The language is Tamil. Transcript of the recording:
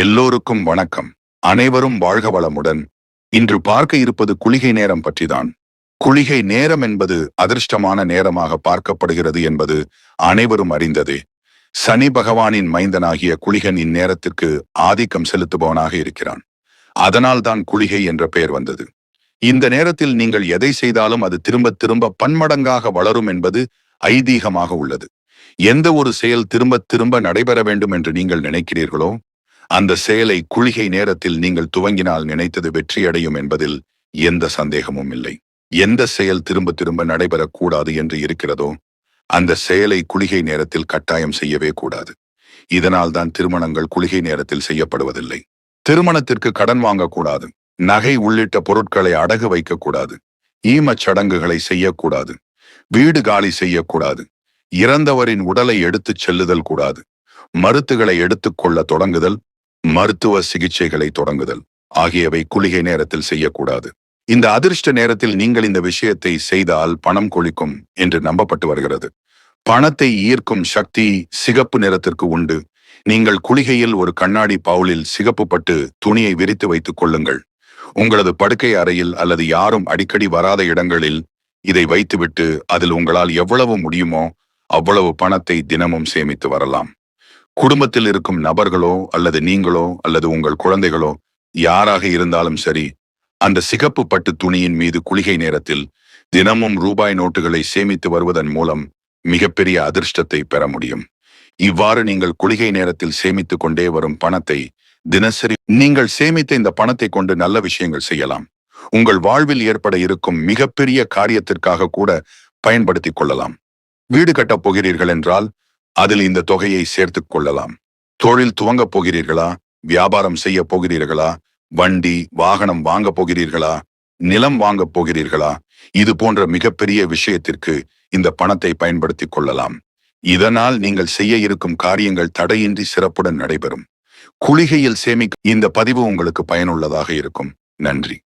எல்லோருக்கும் வணக்கம். அனைவரும் வாழ்க வளமுடன். இன்று பார்க்க இருப்பது குளிகை நேரம் பற்றிதான். குளிகை நேரம் என்பது அதிர்ஷ்டமான நேரமாக பார்க்கப்படுகிறது என்பது அனைவரும் அறிந்ததே. சனி பகவானின் மைந்தனாகிய குளிகன் இந்நேரத்திற்கு ஆதிக்கம் செலுத்துபவனாக இருக்கிறான். அதனால்தான் குளிகை என்ற பெயர் வந்தது. இந்த நேரத்தில் நீங்கள் எதை செய்தாலும் அது திரும்ப திரும்ப பன்மடங்காக வளரும் என்பது ஐதீகமாக உள்ளது. எந்த ஒரு செயல் திரும்ப திரும்ப நடைபெற வேண்டும் என்று நீங்கள் நினைக்கிறீர்களோ அந்த செயலை குளிகை நேரத்தில் நீங்கள் துவங்கினால் நினைத்தது வெற்றியடையும் என்பதில் எந்த சந்தேகமும் இல்லை. எந்த செயல் திரும்ப திரும்ப நடைபெறக்கூடாது என்று இருக்கிறதோ அந்த செயலை குளிகை நேரத்தில் கட்டாயம் செய்யவே கூடாது. இதனால் தான் திருமணங்கள் குளிகை நேரத்தில் செய்யப்படுவதில்லை. திருமணத்திற்கு கடன் வாங்கக்கூடாது. நகை உள்ளிட்ட பொருட்களை அடகு வைக்கக்கூடாது. ஈமச் சடங்குகளை செய்யக்கூடாது. வீடு காலி செய்யக்கூடாது. இறந்தவரின் உடலை எடுத்துச் செல்லுதல் கூடாது. மருத்துகளை எடுத்துக்கொள்ள தொடங்குதல் மருத்துவ சிகிச்சைகளை தொடங்குதல். ஆகியவை குளிகை நேரத்தில் செய்யக்கூடாது. இந்த அதிர்ஷ்ட நேரத்தில் நீங்கள் இந்த விஷயத்தை செய்தால் பணம் கொளிக்கும் என்று நம்பப்பட்டு வருகிறது. பணத்தை ஈர்க்கும் சக்தி சிகப்பு நிறத்திற்கு உண்டு. நீங்கள் குளிகையில் ஒரு கண்ணாடி பவுலில் சிகப்பு பட்டு துணியை விரித்து வைத்துக் கொள்ளுங்கள். உங்களது படுக்கை அறையில் அல்லது யாரும் அடிக்கடி வராத இடங்களில் இதை வைத்துவிட்டு அதில் உங்களால் எவ்வளவு முடியுமோ அவ்வளவு பணத்தை தினமும் சேமித்து வரலாம். குடும்பத்தில் இருக்கும் நபர்களோ அல்லது நீங்களோ அல்லது உங்கள் குழந்தைகளோ யாராக இருந்தாலும் சரி அந்த சிகப்பு பட்டு துணியின் மீது குளிகை நேரத்தில் தினமும் ரூபாய் நோட்டுகளை சேமித்து வருவதன் மூலம் மிகப்பெரிய அதிர்ஷ்டத்தை பெற முடியும். இவ்வாறு நீங்கள் குளிகை நேரத்தில் சேமித்துக் கொண்டே வரும் பணத்தை தினசரி நீங்கள் சேமித்த இந்த பணத்தை கொண்டு நல்ல விஷயங்கள் செய்யலாம். உங்கள் வாழ்வில் ஏற்பட இருக்கும் மிகப்பெரிய காரியத்திற்காக கூட பயன்படுத்திக் கொள்ளலாம். வீடு கட்டப் போகிறீர்கள் என்றால் அதில் இந்த தொகையை சேர்த்துக் கொள்ளலாம். தொழில் துவங்கப் போகிறீர்களா? வியாபாரம் செய்ய போகிறீர்களா? வண்டி வாகனம் வாங்க போகிறீர்களா? நிலம் வாங்கப் போகிறீர்களா? இது போன்ற மிகப்பெரிய விஷயத்திற்கு இந்த பணத்தை பயன்படுத்திக் கொள்ளலாம். இதனால் நீங்கள் செய்ய இருக்கும் காரியங்கள் தடையின்றி சிறப்புடன் நடைபெறும். குளிகையில் சேமிக்க இந்த பதிவு உங்களுக்கு பயனுள்ளதாக இருக்கும். நன்றி.